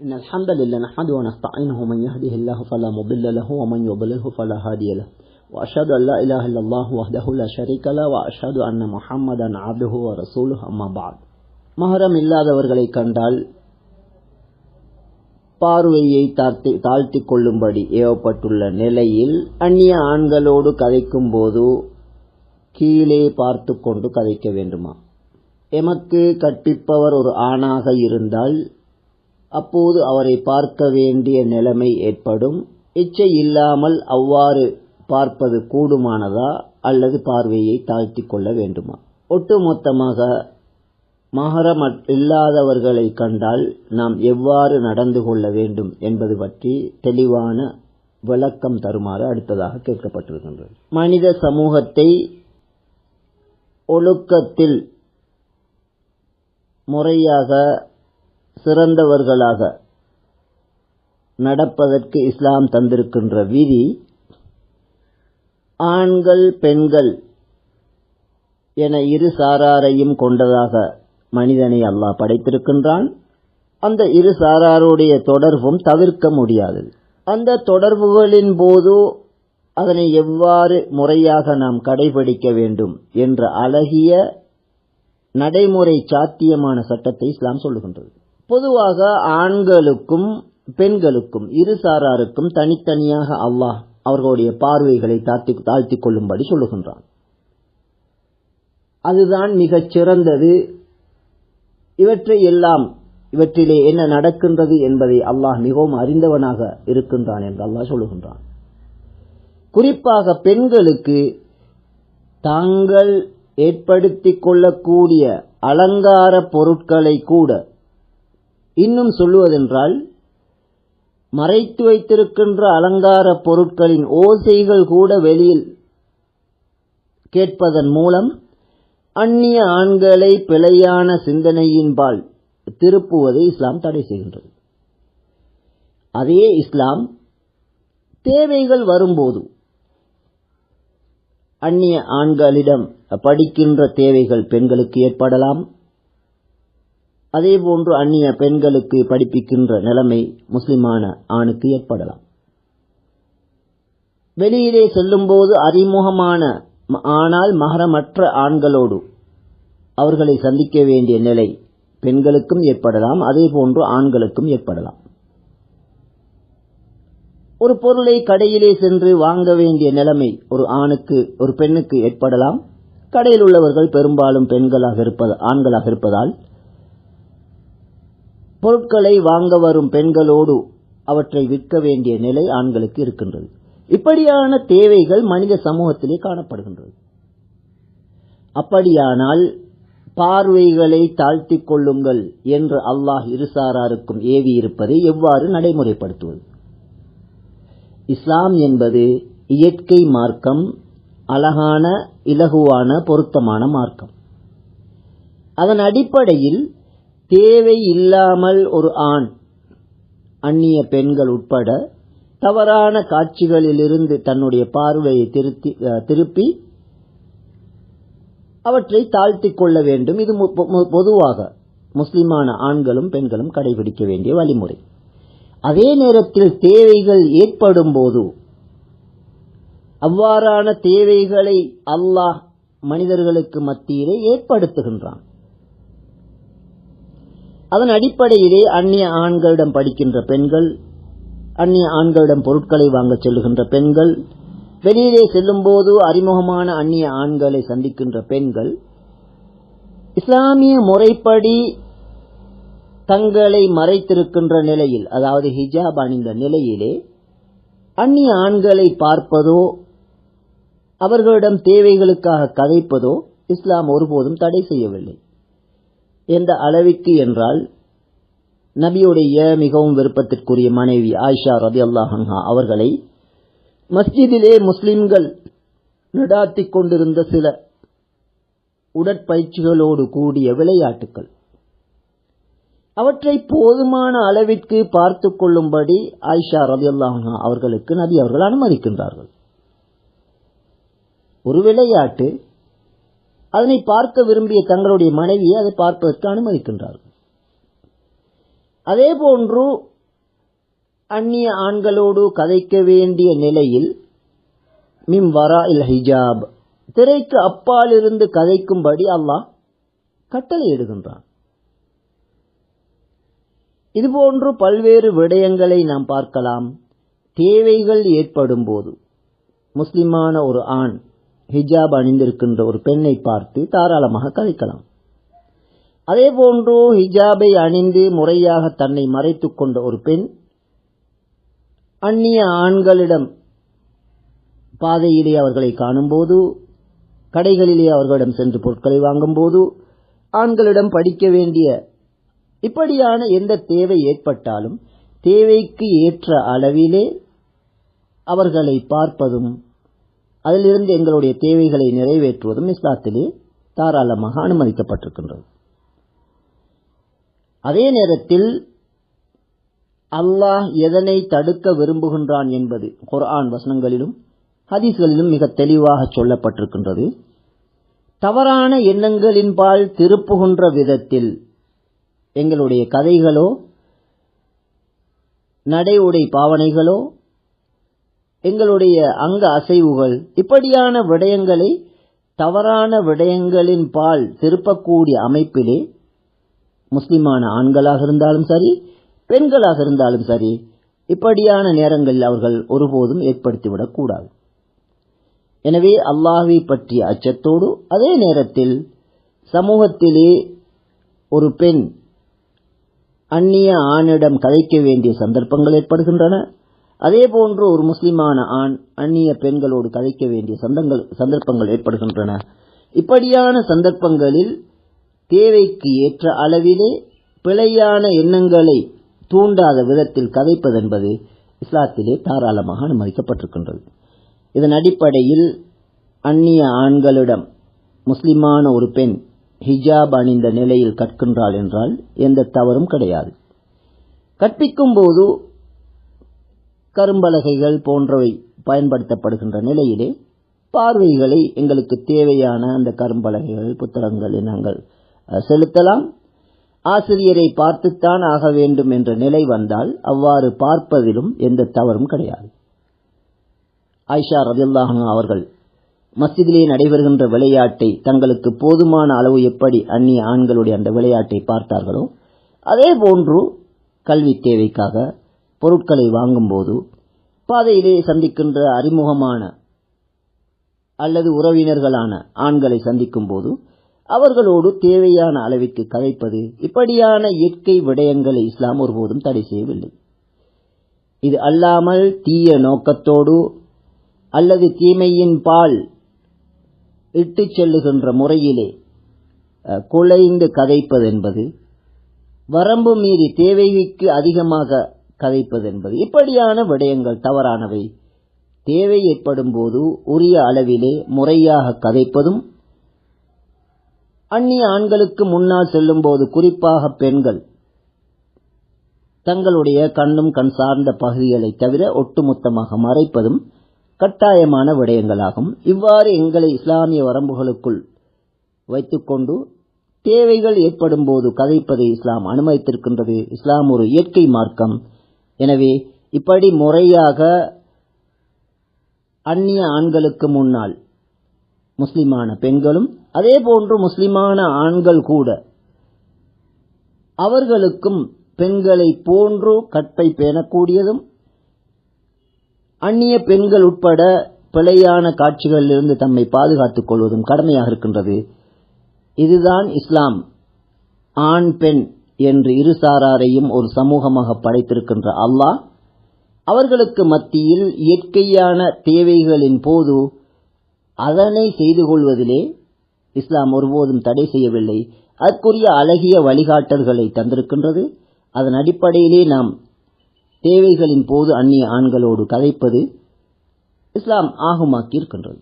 إن الحمد لله نحمده ونستعينه من يهده الله فلا مضل له ومن يضلله فلا هادي له وأشهد أن لا إله إلا الله وحده لا شريك له وأشهد أن محمدا عبده ورسوله أما بعد மகரம் இல்லாதவர்களை கண்டால் பார்வையை தாழ்த்தி தாழ்த்தி கொள்ளும்படி ஏவப்பட்டுள்ள நிலையில் அந்நிய ஆண்களோடு கதைக்கும் போது கீழே பார்த்து கொண்டு கதைக்க வேண்டுமா எமக்கு கற்பிப்பவர் ஒரு ஆணாக இருந்தால் அப்போது அவரை பார்க்க வேண்டிய நிலைமை ஏற்படும். இச்சை இல்லாமல் அவ்வாறு பார்ப்பது கூடுமானதா அல்லது பார்வையை தாழ்த்திக் கொள்ள வேண்டுமா? ஒட்டுமொத்தமாக மகரம் இல்லாதவர்களை கண்டால் நாம் எவ்வாறு நடந்து கொள்ள வேண்டும் என்பது பற்றி தெளிவான விளக்கம் தருமாறு அடுத்ததாக கேட்கப்பட்டிருக்கின்றது. மனித சமூகத்தை ஒழுக்கத்தில் முறையாக சிறந்தவர்களாக நடப்பதற்கு இஸ்லாம் தந்திருக்கின்ற விதி ஆண்கள் பெண்கள் என இரு சாராரையும் கொண்டதாக மனிதனை அல்லாஹ் படைத்திருக்கின்றான். அந்த இரு சாராருடைய தொடர்பும் தவிர்க்க முடியாதது. அந்த தொடர்புகளின் போது அதனை எவ்வாறு முறையாக நாம் கடைபிடிக்க வேண்டும் என்ற அழகிய நடைமுறை சாத்தியமான சட்டத்தை இஸ்லாம் சொல்லுகின்றது. பொதுவாக ஆண்களுக்கும் பெண்களுக்கும் இரு சாராருக்கும் தனித்தனியாக அல்லாஹ் அவர்களுடைய பார்வைகளை தாழ்த்தி தாழ்த்திக் கொள்ளும்படி சொல்லுகின்றான். அதுதான் மிகச் சிறந்தது. இவற்றை எல்லாம் இவற்றிலே என்ன நடக்கின்றது என்பதை அல்லாஹ் மிகவும் அறிந்தவனாக இருக்கின்றான் என்று அல்லாஹ் சொல்லுகின்றான். குறிப்பாக பெண்களுக்கு தாங்கள் ஏற்படுத்திக் கொள்ளக்கூடிய அலங்கார பொருட்களை கூட இன்னும் சொல்லுவதென்றால் மறைத்து வைத்திருக்கின்ற அலங்கார பொருட்களின் ஓசைகள் கூட வெளியில் கேட்பதன் மூலம் அந்நிய ஆண்களை பிழையான சிந்தனையின்பால் திருப்புவதை இஸ்லாம் தடை செய்கின்றது. அதே இஸ்லாம் தேவைகள் வரும்போது அந்நிய ஆண்களிடம் படிக்கின்ற தேவைகள் பெண்களுக்கு ஏற்படலாம். அதேபோன்று அந்நிய பெண்களுக்கு படிப்பிக்கின்ற நிலைமை முஸ்லிமான ஆணுக்கு ஏற்படலாம். வெளியிலே செல்லும்போது அறிமுகமான ஆனால் மகரமற்ற ஆண்களோடு அவர்களை சந்திக்க வேண்டிய நிலை பெண்களுக்கும் ஏற்படலாம் அதே போன்று ஆண்களுக்கும் ஏற்படலாம். ஒரு பொருளை கடையிலே சென்று வாங்க வேண்டிய நிலைமை ஒரு ஆணுக்கு ஒரு பெண்ணுக்கு ஏற்படலாம். கடையில் உள்ளவர்கள் பெரும்பாலும் பெண்களாக இருப்பது ஆண்களாக இருப்பதால் பொருட்களை வாங்க வரும் பெண்களோடு அவற்றை விற்க வேண்டிய நிலை ஆண்களுக்கு இருக்கின்றது. இப்படியான தேவைகள் மனித சமூகத்திலே காணப்படுகின்றது. அப்படியானால் பார்வைகளை தாழ்த்திக் கொள்ளுங்கள் என்று அல்லாஹ் இருசாராருக்கும் ஏவி இருப்பதை எவ்வாறு நடைமுறைப்படுத்துவது? இஸ்லாம் என்பது இயற்கை மார்க்கம் அழகான இலகுவான பொருத்தமான மார்க்கம். அதன் அடிப்படையில் தேவை இல்லாமல் ஒரு ஆண் அந்நிய பெண்கள் உட்பட தவறான காட்சிகளிலிருந்து தன்னுடைய பார்வையை திருத்தி திருப்பி அவற்றை தாழ்த்திக் கொள்ள வேண்டும். இது பொதுவாக முஸ்லிமான ஆண்களும் பெண்களும் கடைபிடிக்க வேண்டிய வழிமுறை. அதே நேரத்தில் தேவைகள் ஏற்படும் போது அவ்வாறான தேவைகளை அல்லாஹ் மனிதர்களுக்கு மத்தியிலே ஏற்படுத்துகின்றான். அதன் அடிப்படையிலே அந்நிய ஆண்களிடம் படிக்கின்ற பெண்கள் அந்நிய ஆண்களிடம் பொருட்களை வாங்க செல்லுகின்ற பெண்கள் வெளியிலே செல்லும்போது அறிமுகமான அந்நிய ஆண்களை சந்திக்கின்ற பெண்கள் இஸ்லாமிய முறைப்படி தங்களை மறைத்திருக்கின்ற நிலையில் அதாவது ஹிஜாப் அணிந்த நிலையிலே அந்நிய ஆண்களை பார்ப்பதோ அவர்களிடம் தேவைகளுக்காக கதைப்பதோ இஸ்லாம் ஒருபோதும் தடை செய்யவில்லை. எந்த அளவிற்கு என்றால் நபியுடைய மிகவும் விருப்பத்திற்குரிய மனைவி ஆயிஷா ரதி அல்லாஹன்ஹா அவர்களை மஸ்ஜிதிலே முஸ்லிம்கள் நடாத்தி கொண்டிருந்த சில உடற்பயிற்சிகளோடு கூடிய விளையாட்டுகள் அவற்றை போதுமான அளவிற்கு பார்த்து கொள்ளும்படி ஆயிஷா ரதி அல்லாஹா அவர்களுக்கு நபி அவர்கள் அனுமதிக்கின்றார்கள். ஒரு விளையாட்டு அதனை பார்க்க விரும்பிய தங்களுடைய மனைவியை அதை பார்ப்பதற்கு அனுமதிக்கின்றார்கள். அதே போன்று அந்நிய ஆண்களோடு கதைக்க வேண்டிய நிலையில் மிம் வரா இல் ஹிஜாப் திரைக்கு அப்பால் இருந்து கதைக்கும்படி அல்லாஹ் கட்டளை இடுகின்றான். இதுபோன்று பல்வேறு விடயங்களை நாம் பார்க்கலாம். தேவைகள் ஏற்படும் போது முஸ்லிமான ஒரு ஆண் ஹிஜாப் அணிந்திருக்கின்ற ஒரு பெண்ணை பார்த்து தாராளமாக கதைக்கலாம். அதே போன்று ஹிஜாபை அணிந்து முறையாக தன்னை மறைத்து கொண்ட ஒரு பெண் அந்நிய ஆண்களிடம் பாதையிலே அவர்களை காணும்போது கடைகளிலே அவர்களிடம் சென்று பொருட்களை வாங்கும்போது ஆண்களிடம் படிக்க வேண்டிய இப்படியான எந்த தேவை ஏற்பட்டாலும் தேவைக்கு ஏற்ற அளவிலே அவர்களை பார்ப்பதும் அதிலிருந்து எங்களுடைய தேவைகளை நிறைவேற்றுவதும் இஸ்லாத்திலே தாராளமாக அனுமதிக்கப்பட்டிருக்கின்றது. அதே நேரத்தில் அல்லாஹ் எதனை தடுக்க விரும்புகின்றான் என்பது குர்ஆன் வசனங்களிலும் ஹதீஸ்களிலும் மிக தெளிவாக சொல்லப்பட்டிருக்கின்றது. தவறான எண்ணங்களின்பால் திருப்புகின்ற விதத்தில் எங்களுடைய கதைகளோ நடை உடை பாவனைகளோ எங்களுடைய அங்க அசைவுகள் இப்படியான விடயங்களை தவறான விடயங்களின் பால் திருப்பக்கூடிய அமைப்பிலே முஸ்லிமான ஆண்களாக இருந்தாலும் சரி பெண்களாக இருந்தாலும் சரி இப்படியான நேரங்களில் அவர்கள் ஒருபோதும் ஏற்படுத்திவிடக்கூடாது எனவே அல்லாஹை பற்றிய அச்சத்தோடு அதே நேரத்தில் சமூகத்திலே ஒரு பெண் அந்நிய ஆணிடம் கதைக்க வேண்டிய சந்தர்ப்பங்கள் ஏற்படுகின்றன. அதே போன்று ஒரு முஸ்லிமான ஆண் அந்நிய பெண்களோடு கதைக்க வேண்டிய சந்தங்கள் சந்தர்ப்பங்கள் ஏற்படுகின்றன. இப்படியான சந்தர்ப்பங்களில் தேவைக்கு ஏற்ற அளவிலே பிழையான எண்ணங்களை தூண்டாத விதத்தில் கதைப்பதென்பது இஸ்லாத்திலே தாராளமாக அனுமதிக்கப்பட்டிருக்கின்றது. இதன் அடிப்படையில் அந்நிய ஆண்களிடம் முஸ்லிமான ஒரு பெண் ஹிஜாப் அணிந்த நிலையில் கற்கின்றாள் என்றால் எந்த தவறும் கிடையாது. கற்பிக்கும் போது கரும்பலகைகள் போன்றவை பயன்படுத்தப்படுகின்ற நிலையிலே பார்வைகளை எங்களுக்கு தேவையான அந்த கரும்பலகைகள் புத்தகங்களை நாங்கள் செலுத்தலாம். ஆசிரியரை பார்த்துத்தான் ஆக வேண்டும் என்ற நிலை வந்தால் அவ்வாறு பார்ப்பதிலும் எந்த தவறும் கிடையாது. ஆயிஷா ரதியுல்லாஹன் அவர்கள் மஸ்ஜிதிலே நடைபெறுகின்ற விளையாட்டை தங்களுக்கு போதுமான அளவு எப்படி அந்நிய ஆண்களுடைய அந்த விளையாட்டை பார்த்தார்களோ அதே போன்று கல்வி தேவைக்காக பொருட்களை வாங்கும்போது பாதையிலே சந்திக்கின்ற அறிமுகமான அல்லது உறவினர்களான ஆண்களை சந்திக்கும் போது அவர்களோடு தேவையான அளவிற்கு கதைப்பது இப்படியான இயற்கை விடயங்களை இஸ்லாம் ஒருபோதும் தடை செய்யவில்லை. இது அல்லாமல் தீய நோக்கத்தோடு அல்லது தீமையின் பால் இட்டு செல்லுகின்ற முறையிலே குலைந்து கதைப்பது என்பது வரம்பு மீறி தேவைக்கு அதிகமாக கதைப்பது என்பது இப்படியான விடயங்கள் தவறானவை. தேவை ஏற்படும் போது உரிய அளவிலே முறையாக கதைப்பதும் அந்நிய ஆண்களுக்கு முன்னால் செல்லும் போது குறிப்பாக பெண்கள் தங்களுடைய கண்ணும் கண் சார்ந்த பகுதிகளை தவிர ஒட்டுமொத்தமாக மறைப்பதும் கட்டாயமான விடயங்களாகும். இவ்வாறு எங்களை இஸ்லாமிய வரம்புகளுக்குள் வைத்துக்கொண்டு தேவைகள் ஏற்படும் போது கதைப்பதை இஸ்லாம் அனுமதித்திருக்கின்றது. இஸ்லாம் ஒரு இயற்கை மார்க்கம். எனவே இப்படி முறையாக அந்நிய ஆண்களுக்கு முன்னால் முஸ்லிமான பெண்களும் அதே போன்று முஸ்லிமான ஆண்கள் கூட அவர்களுக்கும் பெண்களை போன்று கற்பை பேணக்கூடியதும் அந்நிய பெண்கள் உட்பட பிழையான காட்சிகளிலிருந்து தம்மை பாதுகாத்துக் கொள்வதும் கடமையாக இருக்கின்றது. இதுதான் இஸ்லாம். ஆண் பெண் என்று இரு சாராரையும் ஒரு சமூகமாக படைத்திருக்கின்ற அல்லாஹ் அவர்களுக்கு மத்தியில் இயற்கையான தேவைகளின் போது அதனை செய்து கொள்வதிலே இஸ்லாம் ஒருபோதும் தடை செய்யவில்லை. அதற்குரிய அழகிய வழிகாட்டல்களை தந்திருக்கின்றது. அதன் அடிப்படையிலே நாம் தேவைகளின் போது அந்நிய ஆண்களோடு கதைப்பது இஸ்லாம் ஆகுமாக்கி இருக்கின்றது